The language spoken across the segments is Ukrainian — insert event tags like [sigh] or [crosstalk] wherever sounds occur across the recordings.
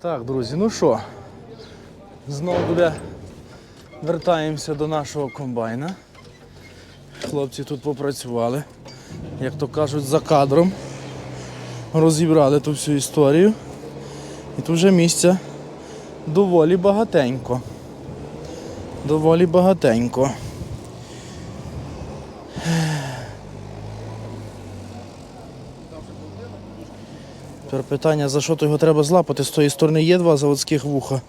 Так, друзі, ну що, знову вертаємося до нашого комбайна. Хлопці тут попрацювали, як то кажуть, за кадром. Розібрали ту всю історію. І тут вже місця доволі багатенько. Доволі багатенько. Тепер питання, за що то його треба злапати. З тої сторони є два заводських вуха,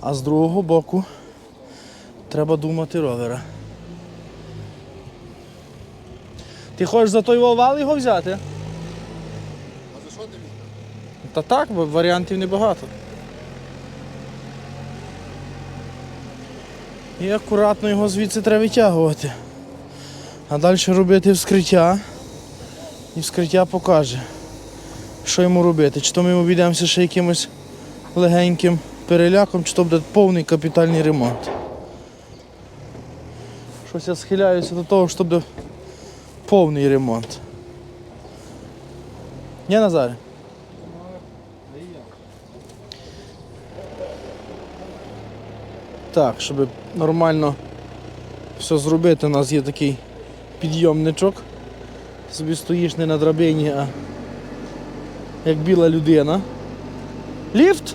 а з другого боку треба думати ровера. Ти хочеш за той вал його взяти? А за що ти? Та так, бо варіантів небагато. І акуратно його звідси треба витягувати. А далі робити вскриття. І вскриття покаже, що йому робити. Чи то ми обійдемося ще якимось легеньким переляком, чи то буде повний капітальний ремонт. Щось я схиляюся до того, що буде повний ремонт. Ні, Назаре? Так, щоб нормально все зробити, у нас є такий підйомничок. Собі стоїш не на драбині, а як біла людина. Ліфт!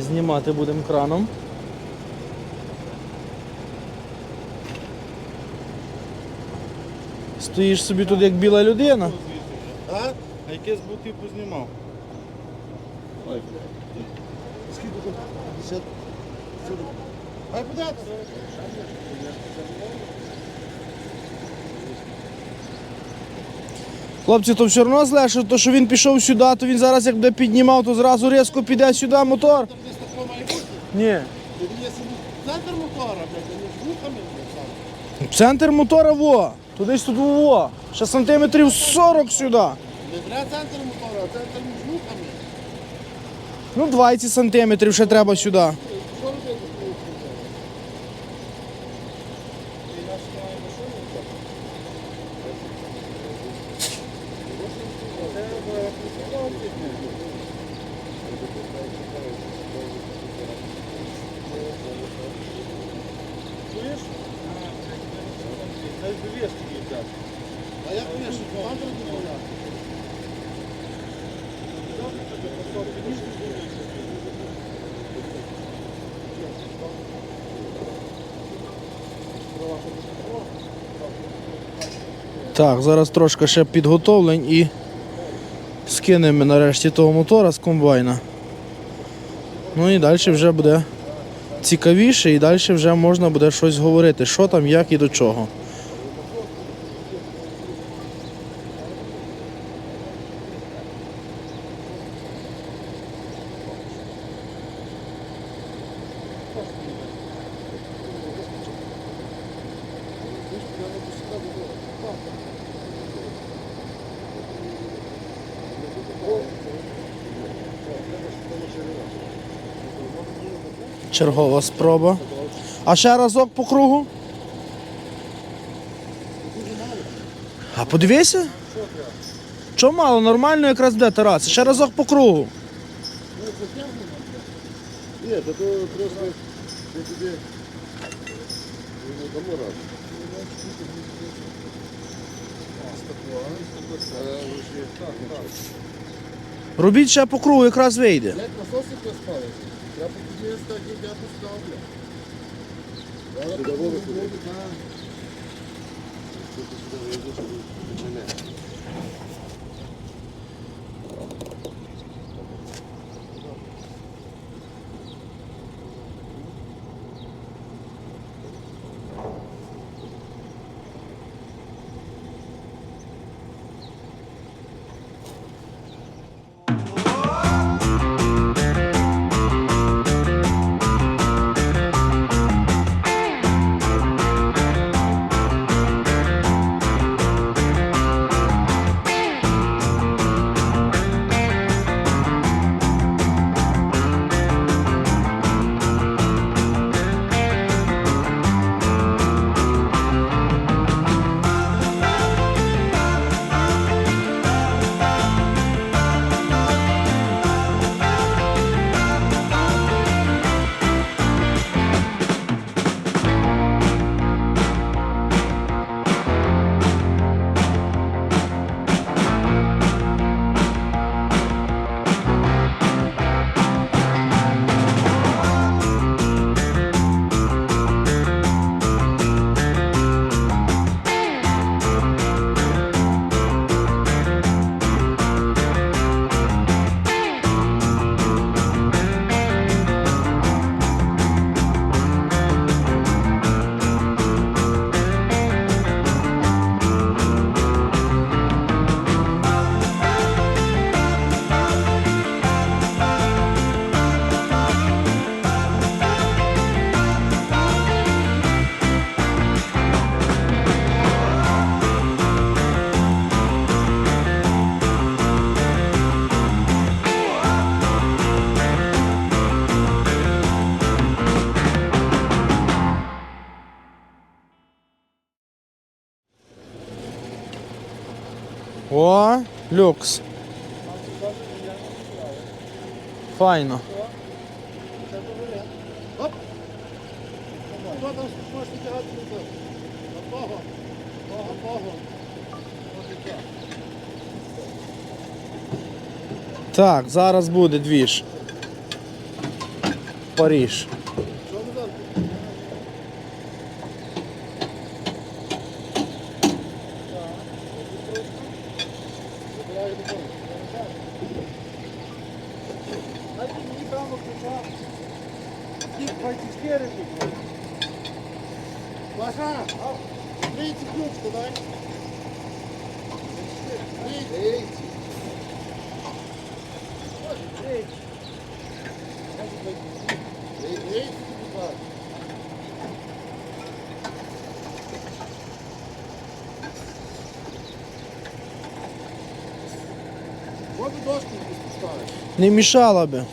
Знімати будемо краном. Стоїш собі тут як біла людина. А? А яке з бутів познімав? Скільки тут? 50? Хай буде. Хлопці, то все одно зле, що то, що він пішов сюди, то він зараз як буде піднімав, то зразу різко піде сюди мотор. Там десь такого має бути. Ні. Тоді є центр мотора, блядь, а не з вухами, блядь, сам. Центр мотора во. Туди ж тут во. Ще сантиметрів 40 сюди. Не бля центр мотора, а центр між вухами. Ну 20 сантиметрів ще треба сюди. Що робити з вухами? Чуєш? Дай довіж тобі взяти. А як пишуть? Центр мотора. Так, зараз трошки ще підготовлень і скинемо нарешті того мотора з комбайна. Ну і далі вже буде цікавіше, і далі вже можна буде щось говорити, що там, як і до чого. Чергова спроба. А ще разок по кругу. А подивися. Чого мало? Нормально якраз буде Тарас. Ще разок по кругу. Ні, то то просто я тобі раду. Робіть ще по кругу, якраз вийде. Блять, насоси поспали. Я тоді так я пускав, блядь. Педагоги туди. О, люкс. Файно. Хто там можеш тягати так? На того, того, того. Так, зараз буде двіж. Паріж. Що ви там? Забираю до кого? Дайте мені прямо ключа. Ті 24 тут. Паша, трійці ключку дай. Трійці. Трійці, будь ласка. Може дошку поставити? Не мішала би.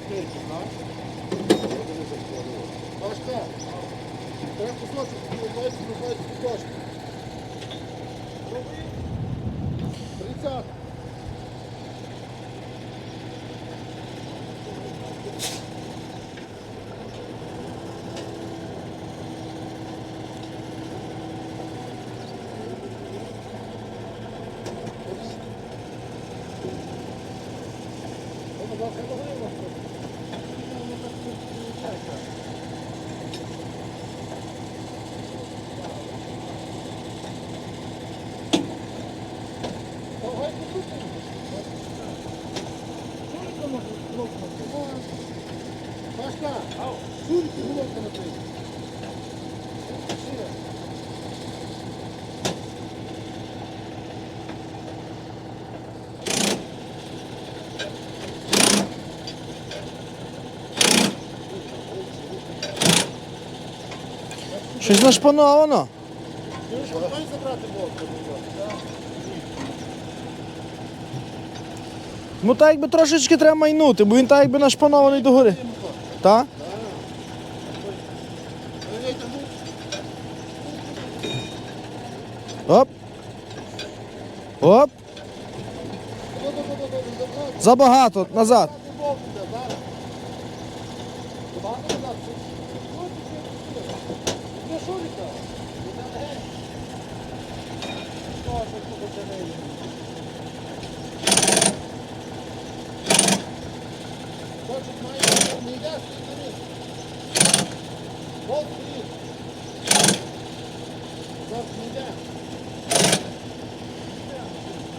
Щось нашпановано. Ну так якби трошечки треба майнути, бо він так якби нашпанований догори. Та? Оп. Оп. Забагато. Назад.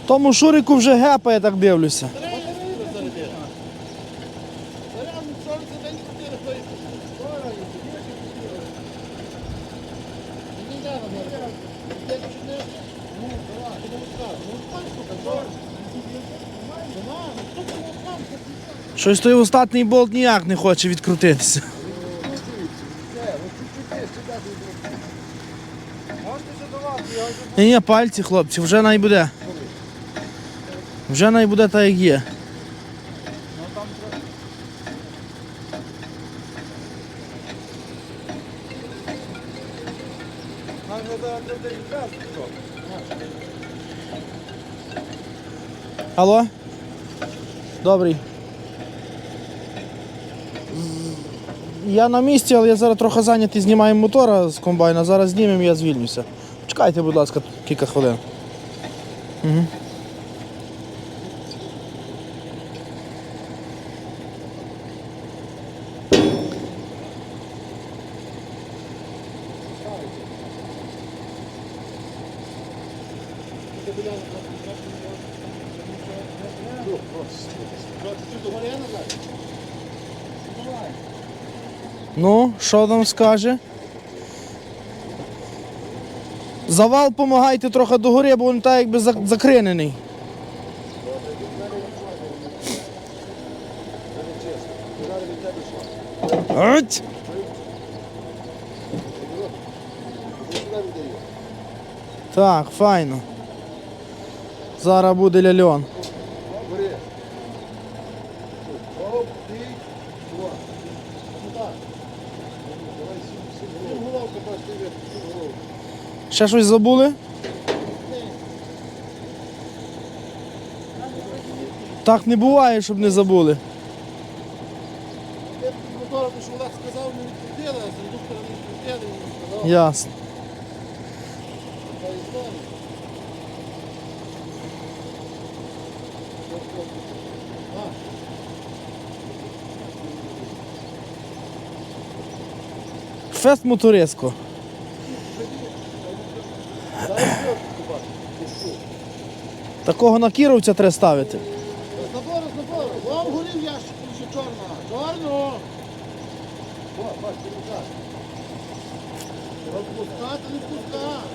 Тому Шурику вже гепа, я так дивлюся. Щось той остатній болт ніяк не хоче відкрутитися. Можете задавати, я вже Ні, ні, пальці, хлопці, вже най буде. Вже най буде так, як є. Алло? Добрий. Я на місці, але я зараз трохи зайнятий, знімаємо мотора з комбайна. Зараз знімемо, я звільнюся. Чекайте, будь ласка, кілька хвилин. Угу. Ну, що там скаже? Завал помагайте трохи догори, бо він так якби закринений. Ать! Так, файно. Зараз буде ляльон. Бери. Оп, ти, два. Ну так. Давай сім, сім головок. Головка, бач, ти є, сім головок. Ще щось забули? Так не буває, щоб не забули. Я тут мотора, то що Олег сказав, не відкрутили, а з редуктора не відкрутили, він сказав. Ясно. Така історія. А, Фест моториско. дай що побачити. Такого на кіровця треба ставити. З набору. Вам горів ящик, ще чорна. Чорну. О, бач, ти не так. Розпускати, не пускати.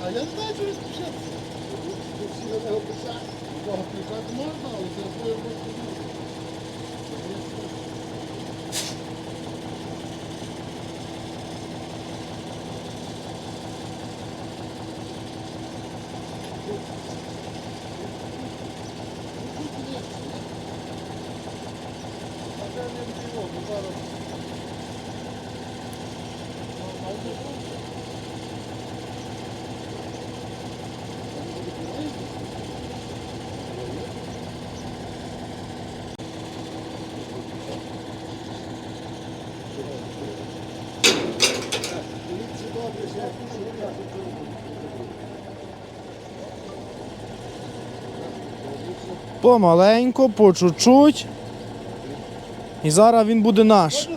[laughs] А я не знаю, що спішитися. Всі на нього писати. Бога включати можна, але це своє роботу. Помаленьку, по чуть-чуть. І зараз він буде наш.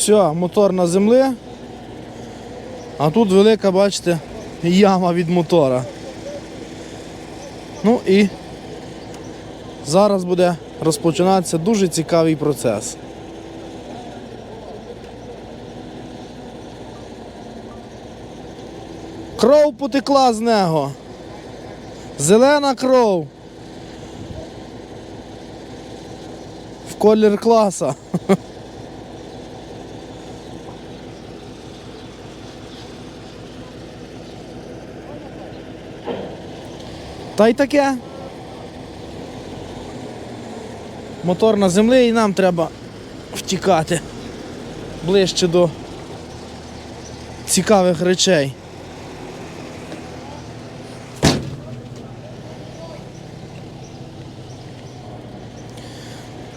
Все, мотор на землі. А тут велика, бачите, яма від мотора. Ну і зараз буде розпочинатися дуже цікавий процес. Кров потекла з нього. Зелена кров. В колір класа. [laughs] Та й таке. Мотор на землі і нам треба втікати ближче до цікавих речей.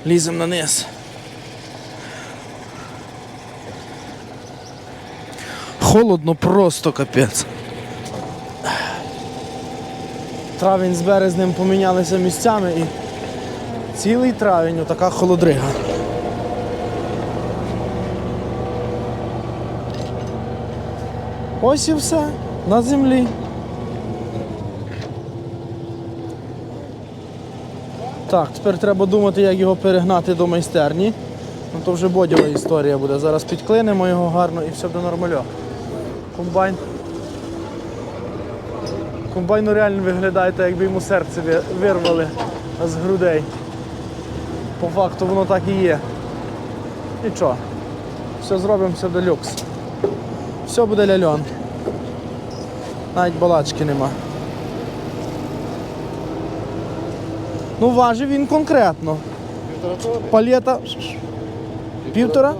Ліземо на низ. Холодно просто капець. Травень з березнем помінялися місцями і цілий травень отака холодрига. Ось і все на землі. Так, тепер треба думати, як його перегнати до майстерні. Ну то вже бодєва історія буде. Зараз підклинемо його гарно і все буде нормально. Комбайн. Комбайн ну, реально виглядає, так, якби йому серце вирвали з грудей. По факту воно так і є. Нічого. Все зробимо, все до люкс. Все буде ляльон. Навіть балачки нема. Ну, важив він конкретно. Півтора тони. Палєта півтора?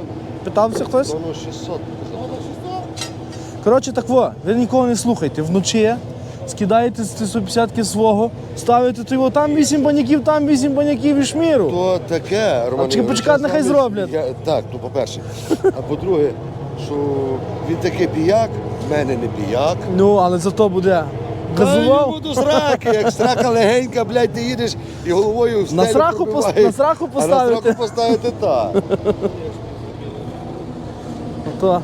Питався хтось? Воно 600. Коротше, так во, ви нікого не слухайте. Вночі скидаєте з 150 свого, ставите його там 8 баняків, там 8 баняків і шміру. То таке, Роман. чекай, Ігорович, нехай зроблять. Я, так, ну по-перше. А по-друге, що він такий піяк, в мене не піяк. Ну, але зато буде Та газував. йому до сраки, як срака легенька, блядь, ти їдеш і головою в стелю На сраку пос- пробиває. на сраку А на поставити. сраку поставити так. То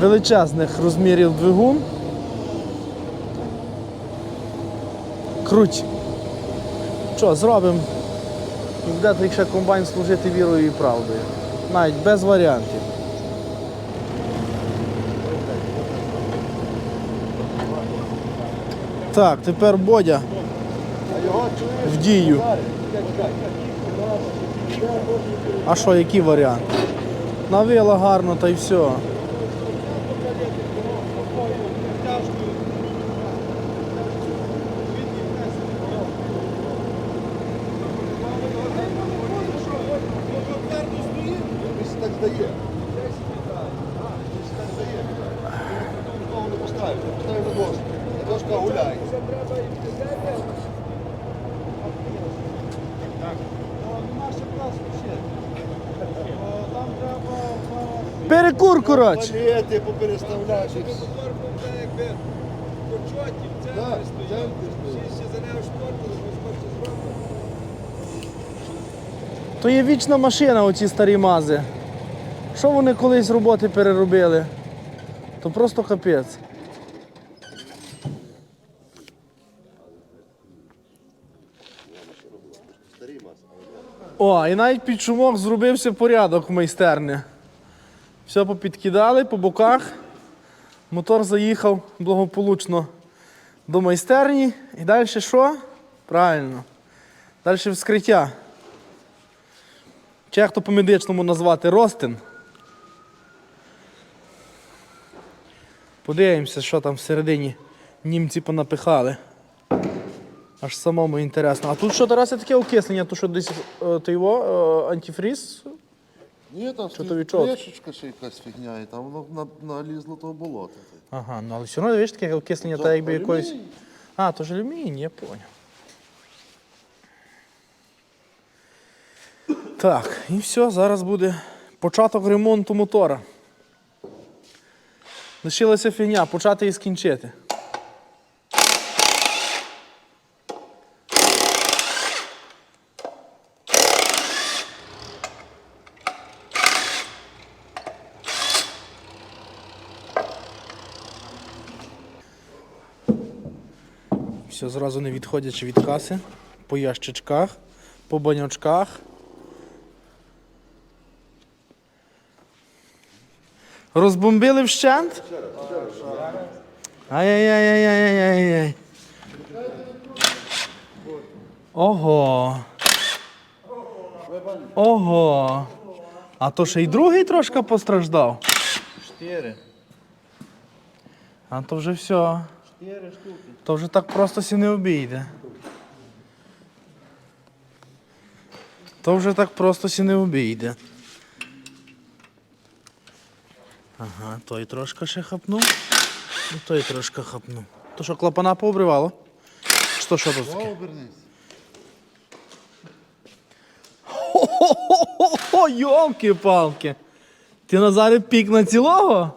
величезних розмірів двигун. Круть. Що, зробимо? І буде ще комбайн служити вірою і правдою. Навіть без варіантів. Так, тепер Бодя в дію. А що, який варіант? Навила гарно та й все. Він так здає. Він так здає. Він того не поставив, не поставив на дошку. На дошка гуляє. Там треба зараз Перекур, коротше. Палети попереставляти. якби почоті, в Да, центрі в стоїть. центрі стоїть. Всі ще за нею шпортили, зробимо. То є вічна машина, оці старі мази. Що вони колись роботи переробили? То просто капець. О, і навіть під шумок зробився порядок в майстерні. Все попідкидали по боках. Мотор заїхав благополучно до майстерні. І далі що? Правильно. Далі вскриття. Чи як по-медичному назвати ростин. Подивимося, що там всередині німці понапихали. Аж самому інтересно. А тут що Тарасе таке окислення? То що десь е, то його, е, антифріз? Ні, там Що то ще якась фігня, і там воно на- налізло того болота. Ага, ну але все одно видиш таке окислення, та якби якоїсь. А, то ж алюміній, я понял. Так, і все, зараз буде початок ремонту мотора. Лишилася фігня, почати і скінчити. Все зразу не відходячи від каси, по ящичках, по банячках. Розбомбили вщент? Ай-яй-яй-яй-яй-яй. Ого. Ого. А то ще й другий трошки постраждав. Чотири. А то вже все. То вже так просто сі не обійде. То вже так просто сі не обійде. Ага, той трошки ще хапнув. І той трошки хапнув. То що, клапана пообривало? То що тут таке? обернись. Хо-хо-хо, йолки-палки. Ти Назаре пік на цілого?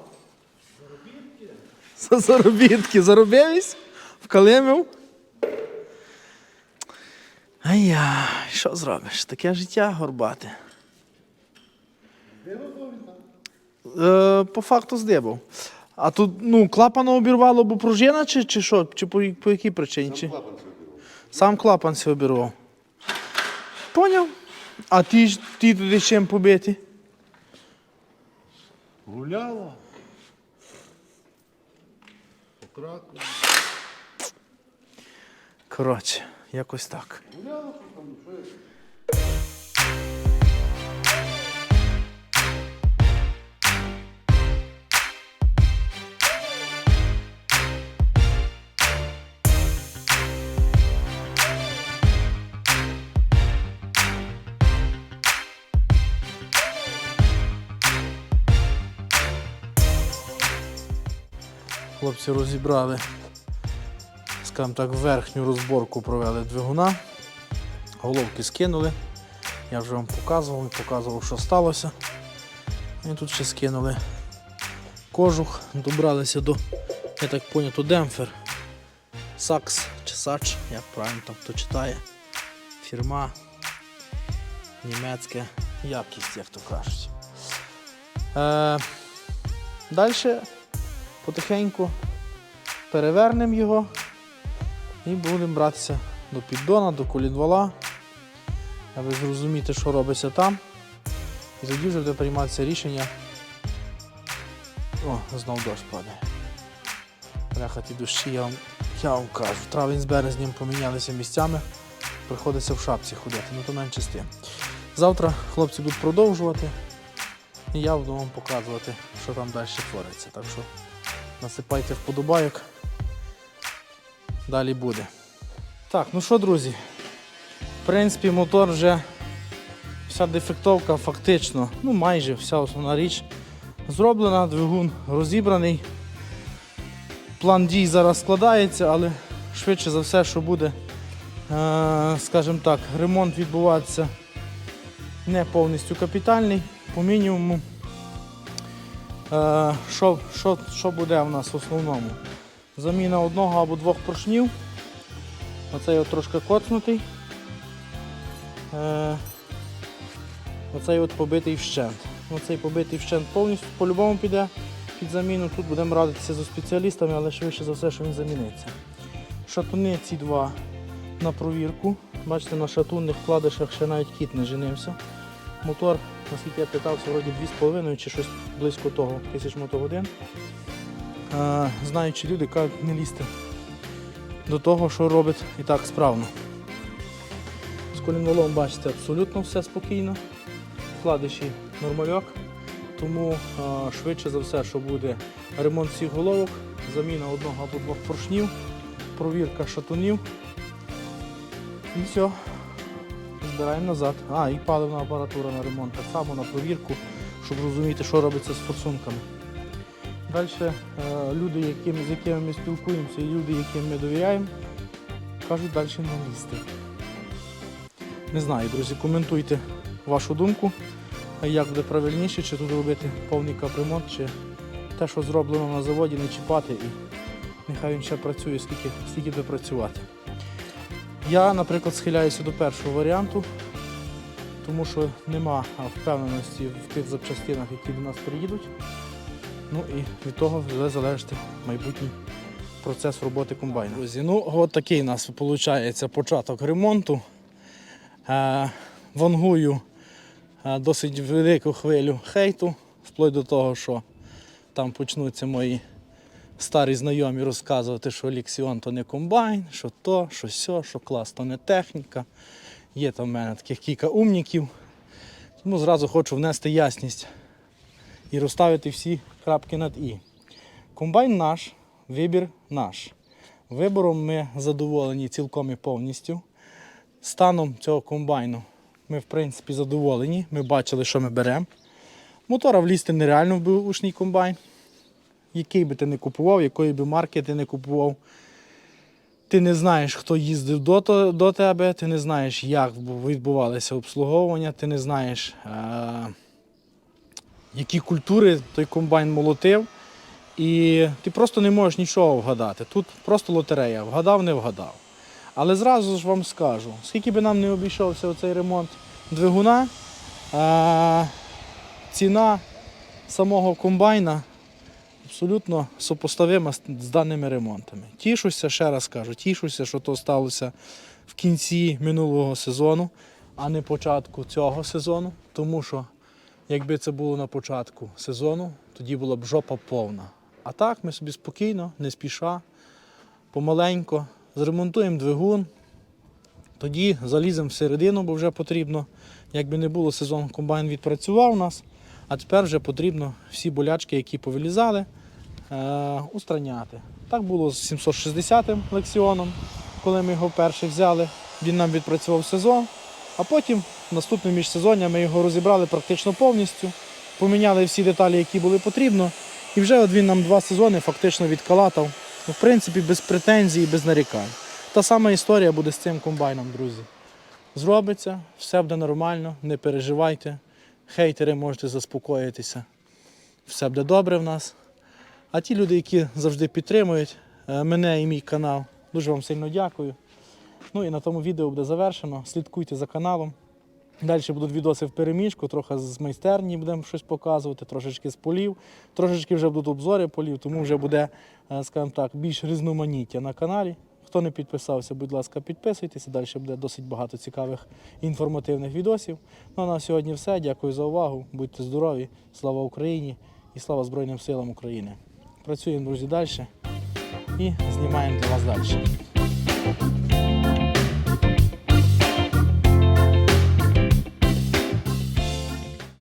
Заробітки. Заробітки. Заробивись? Вкалимив? Ай-я, що зробиш? Таке життя горбате. Е, по факту здибав. А тут, ну, клапана обірвало, бо пружина, чи, чи що? Чи по, по якій причині? Чи? Сам клапан се обірвав. Поняв? А ж- ті туди чим побиті? Гуляла. Коротше, якось так. Хлопці розібрали скажімо так, верхню розборку провели двигуна. Головки скинули. Я вже вам показував показував, що сталося. І тут ще скинули кожух, добралися до, я так поняв, то демпфер. Сакс чи Сач, як правильно там хто читає. Фірма німецька якість, як то кажуть. Е, Далі потихеньку перевернемо його і будемо братися до піддона, до колінвала, аби зрозуміти, що робиться там. І тоді вже буде прийматися рішення. О, знов дощ падає. Бляха ті дощі, я вам, я вам кажу. Травень з березнем помінялися місцями. Приходиться в шапці ходити, ну то менше з тим. Завтра хлопці будуть продовжувати. І я буду вам показувати, що там далі твориться. Так що насипайте вподобайок. Далі буде. Так, ну що, друзі? В принципі, мотор вже вся дефектовка фактично, ну майже вся основна річ зроблена, двигун розібраний. План дій зараз складається, але швидше за все, що буде, е, скажімо так, ремонт відбуватися не повністю капітальний, по мінімуму. Е, Що, що, що буде у нас в основному? Заміна одного або двох поршнів. Оцей от трошки коцнутий. Е, Оцей от побитий вщент. Оцей побитий вщент повністю по-любому піде під заміну. Тут будемо радитися зі спеціалістами, але швидше за все, що він заміниться. Шатуни ці два на провірку. Бачите, на шатунних вкладишах ще навіть кіт не женився. Мотор, наскільки я питався, вроді 2,5 чи щось близько того тисяч мотогодин. Е, Знаючи люди, кажуть, не лізти до того, що робить і так справно. З колінвалом бачите, абсолютно все спокійно. Вкладиші нормальок. Тому е, швидше за все, що буде ремонт всіх головок, заміна одного або двох поршнів, провірка шатунів. І все. Збираємо назад. А, і паливна апаратура на ремонт. Так само на провірку, щоб розуміти, що робиться з форсунками. Далі е, люди, якими, з якими ми спілкуємося, і люди, яким ми довіряємо, кажуть далі не лізти. Не знаю, друзі, коментуйте вашу думку, як буде правильніше, чи тут робити повний капремонт, чи те, що зроблено на заводі, не чіпати і нехай він ще працює, скільки, скільки буде працювати. Я, наприклад, схиляюся до першого варіанту, тому що нема впевненості в тих запчастинах, які до нас приїдуть. Ну і від того буде залежати майбутній процес роботи комбайна. Друзі, ну от такий у нас виходить початок ремонту. Е, вангую е, досить велику хвилю хейту, вплоть до того, що там почнуться мої старі знайомі розказувати, що Ліксіон то не комбайн, що то, що сьо, що клас то не техніка. Є там в мене таких кілька умніків. Тому зразу хочу внести ясність і розставити всі крапки над І. Комбайн наш, вибір наш. Вибором ми задоволені цілком і повністю. Станом цього комбайну ми в принципі задоволені. Ми бачили, що ми беремо. Мотора влізти нереально в бушний комбайн. Який би ти не купував, якої би марки ти не купував. Ти не знаєш, хто їздив до, до тебе, ти не знаєш, як відбувалося обслуговування, ти не знаєш, е- які культури той комбайн молотив. І ти просто не можеш нічого вгадати. Тут просто лотерея. Вгадав, не вгадав. Але зразу ж вам скажу, скільки би нам не обійшовся оцей ремонт двигуна, е- ціна самого комбайна абсолютно сопоставима з даними ремонтами. Тішуся, ще раз кажу, тішуся, що то сталося в кінці минулого сезону, а не початку цього сезону. Тому що якби це було на початку сезону, тоді була б жопа повна. А так ми собі спокійно, не спіша, помаленько зремонтуємо двигун, тоді заліземо всередину, бо вже потрібно, якби не було сезон, комбайн відпрацював у нас, а тепер вже потрібно всі болячки, які повилізали, е, устраняти. Так було з 760-м лексіоном, коли ми його вперше взяли. Він нам відпрацював сезон, а потім в наступне міжсезоння ми його розібрали практично повністю, поміняли всі деталі, які були потрібно. І вже от він нам два сезони фактично відкалатав Ну, в принципі, без претензій без нарікань. Та сама історія буде з цим комбайном, друзі. Зробиться, все буде нормально, не переживайте. Хейтери можете заспокоїтися. Все буде добре в нас. А ті люди, які завжди підтримують е, мене і мій канал, дуже вам сильно дякую. Ну і на тому відео буде завершено. Слідкуйте за каналом. Далі будуть відоси в переміжку, трохи з майстерні будемо щось показувати, трошечки з полів, трошечки вже будуть обзори полів, тому вже буде, е, скажімо так, більш різноманіття на каналі. Хто не підписався, будь ласка, підписуйтесь. Далі буде досить багато цікавих інформативних відосів. Ну а на сьогодні все. Дякую за увагу. Будьте здорові. Слава Україні і слава Збройним силам України. Працюємо, друзі, далі і знімаємо для вас далі.